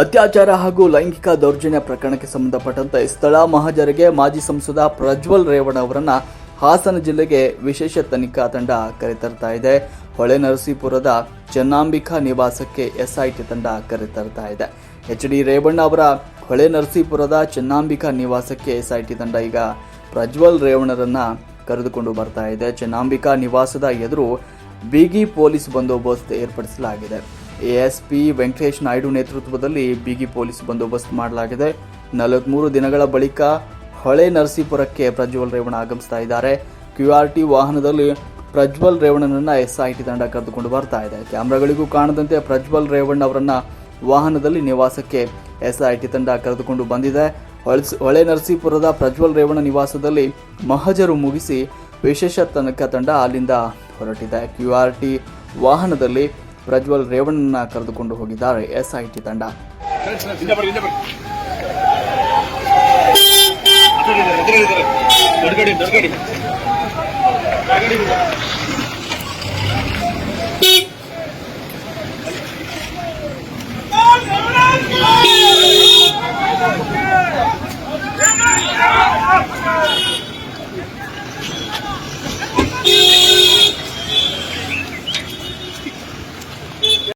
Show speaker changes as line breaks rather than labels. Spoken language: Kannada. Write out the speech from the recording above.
ಅತ್ಯಾಚಾರ ಹಾಗೂ ಲೈಂಗಿಕ ದೌರ್ಜನ್ಯ ಪ್ರಕರಣಕ್ಕೆ ಸಂಬಂಧಪಟ್ಟಂತೆ ಸ್ಥಳ ಮಹಾಜರಿಗೆ ಮಾಜಿ ಸಂಸದ ಪ್ರಜ್ವಲ್ ರೇವಣ್ಣ ಅವರನ್ನು ಹಾಸನ ಜಿಲ್ಲೆಗೆ ವಿಶೇಷ ತನಿಖಾ ತಂಡ ಕರೆತರ್ತಾ ಇದೆ. ಹೊಳೆ ನರಸೀಪುರದ ಚೆನ್ನಾಂಬಿಕಾ ನಿವಾಸಕ್ಕೆ ಎಸ್ಐಟಿ ತಂಡ ಕರೆತರ್ತಾ ಇದೆ. ಎಚ್ ಡಿ ರೇವಣ್ಣ ಅವರ ಹೊಳೆ ನರಸೀಪುರದ ಚೆನ್ನಾಂಬಿಕಾ ನಿವಾಸಕ್ಕೆ ಎಸ್ಐಟಿ ತಂಡ ಈಗ ಪ್ರಜ್ವಲ್ ರೇವಣ್ಣರನ್ನ ಕರೆದುಕೊಂಡು ಬರ್ತಾ ಇದೆ. ಚೆನ್ನಾಂಬಿಕಾ ನಿವಾಸದ ಎದುರು ಬಿಗಿ ಪೊಲೀಸ್ ಬಂದೋಬಸ್ತ್ ಏರ್ಪಡಿಸಲಾಗಿದೆ. ಎಎಸ್ಪಿ ವೆಂಕಟೇಶ್ ನಾಯ್ಡು ನೇತೃತ್ವದಲ್ಲಿ ಬಿಗಿ ಪೊಲೀಸ್ ಬಂದೋಬಸ್ತ್ ಮಾಡಲಾಗಿದೆ. ನಲವತ್ಮೂರು ದಿನಗಳ ಬಳಿಕ ಹೊಳೆ ನರಸೀಪುರಕ್ಕೆ ಪ್ರಜ್ವಲ್ ರೇವಣ್ಣ ಆಗಮಿಸ್ತಾ ಇದ್ದಾರೆ. ಕ್ಯೂ ಆರ್ ಟಿ ವಾಹನದಲ್ಲಿ ಪ್ರಜ್ವಲ್ ರೇವಣ್ಣನನ್ನ ಎಸ್ಐಟಿ ತಂಡ ಕರೆದುಕೊಂಡು ಬರ್ತಾ ಇದೆ. ಕ್ಯಾಮ್ರಾಗಳಿಗೂ ಕಾಣದಂತೆ ಪ್ರಜ್ವಲ್ ರೇವಣ್ಣ ಅವರನ್ನು ವಾಹನದಲ್ಲಿ ನಿವಾಸಕ್ಕೆ ಎಸ್ಐಟಿ ತಂಡ ಕರೆದುಕೊಂಡು ಬಂದಿದೆ. ಹೊಳಸ್ ಹೊಳೆ ನರಸೀಪುರದ ಪ್ರಜ್ವಲ್ ರೇವಣ್ಣ ನಿವಾಸದಲ್ಲಿ ಮಹಜರು ಮುಗಿಸಿ ವಿಶೇಷ ತನಿಖಾ ತಂಡ ಅಲ್ಲಿಂದ ಹೊರಟಿದೆ. ಕ್ಯೂ ಆರ್ ಟಿ ವಾಹನದಲ್ಲಿ ಪ್ರಜ್ವಲ್ ರೇವಣ್ಣನ ಕರೆದುಕೊಂಡು ಹೋಗಿದ್ದಾರೆ ಎಸ್ಐಟಿ ತಂಡ.